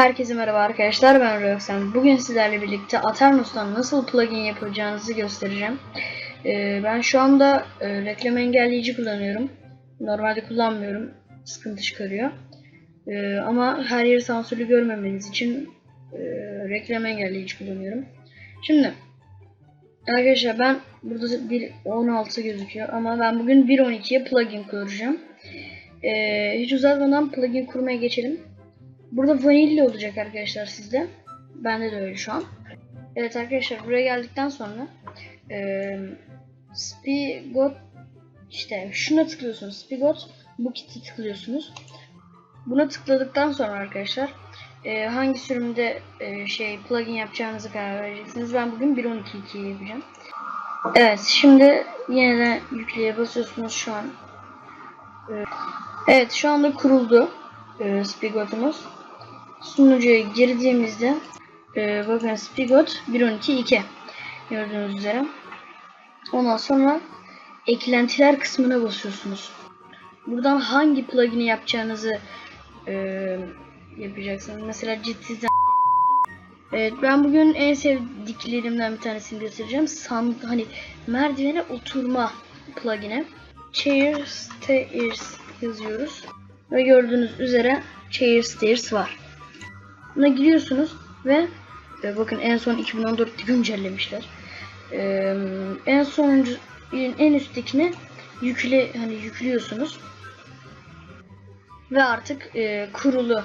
Herkese merhaba arkadaşlar ben Röksen. Bugün sizlerle birlikte Aternos'tan nasıl plugin yapacağınızı göstereceğim. Ee, ben şu anda e, reklam engelleyici kullanıyorum. Normalde kullanmıyorum. Sıkıntı çıkarıyor. Ee, ama her yeri sansürlü görmemeniz için e, reklam engelleyici kullanıyorum. Şimdi arkadaşlar ben burada 1.16 gözüküyor ama ben bugün 1.12'ye plugin kuracağım. Ee, hiç uzatmadan plugin kurmaya geçelim. Burada vanilya olacak arkadaşlar sizde. Bende de öyle şu an. Evet arkadaşlar buraya geldikten sonra e, Spigot işte şuna tıklıyorsunuz. Spigot bu kiti tıklıyorsunuz. Buna tıkladıktan sonra arkadaşlar e, hangi sürümde e, şey plugin yapacağınızı karar vereceksiniz. Ben bugün 1.12.2'yi yapacağım. Evet şimdi yeniden yükleye basıyorsunuz şu an. Evet şu anda kuruldu e, Spigot'umuz sunucuya girdiğimizde e, bakın Spigot 1.12.2 gördüğünüz üzere. Ondan sonra eklentiler kısmına basıyorsunuz. Buradan hangi plugin'i yapacağınızı e, yapacaksınız. Mesela ciddi Evet ben bugün en sevdiklerimden bir tanesini göstereceğim. San, hani merdivene oturma plugin'e. Chair Stairs yazıyoruz. Ve gördüğünüz üzere Chair Stairs var. Buna giriyorsunuz ve e, bakın en son 2014'te güncellemişler. E, en sonuncu en üsttekini yükle hani yüklüyorsunuz ve artık e, kurulu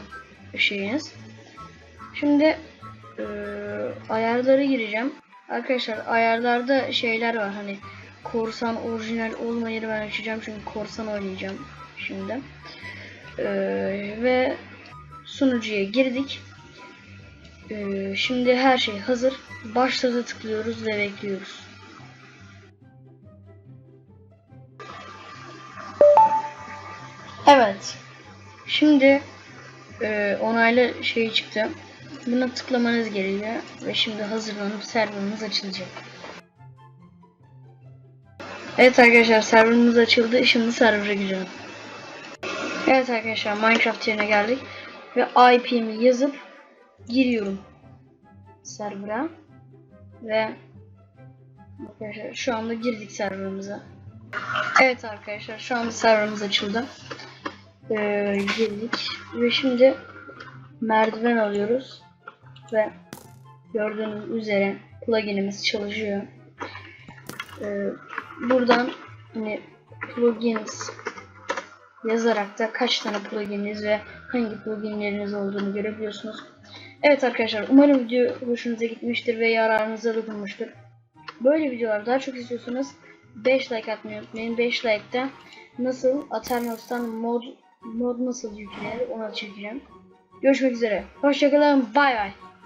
şeyiniz. Şimdi e, ayarları gireceğim. Arkadaşlar ayarlarda şeyler var hani korsan orijinal olmayı ben açacağım çünkü korsan oynayacağım şimdi. E, ve sunucuya girdik. Ee, şimdi her şey hazır. Başladı tıklıyoruz ve bekliyoruz. Evet. Şimdi e, onaylı şey çıktı. Buna tıklamanız gerekiyor ve şimdi hazırlanıp serverımız açılacak. Evet arkadaşlar serverımız açıldı. Şimdi server'a girelim. Evet arkadaşlar Minecraft yerine geldik ve IP'mi yazıp giriyorum server'a ve arkadaşlar şu anda girdik serverımıza. Evet arkadaşlar şu anda serverımız açıldı. Ee, girdik ve şimdi merdiven alıyoruz ve gördüğünüz üzere pluginimiz çalışıyor. Ee, buradan hani plugins yazarak da kaç tane plugininiz ve hangi pluginleriniz olduğunu görebiliyorsunuz. Evet arkadaşlar umarım video hoşunuza gitmiştir ve yararınıza dokunmuştur. Böyle videolar daha çok istiyorsanız 5 like atmayı unutmayın. 5 like'da nasıl Aternos'tan mod mod nasıl yüklenir ona çekeceğim. Görüşmek üzere. Hoşçakalın. Bay bay.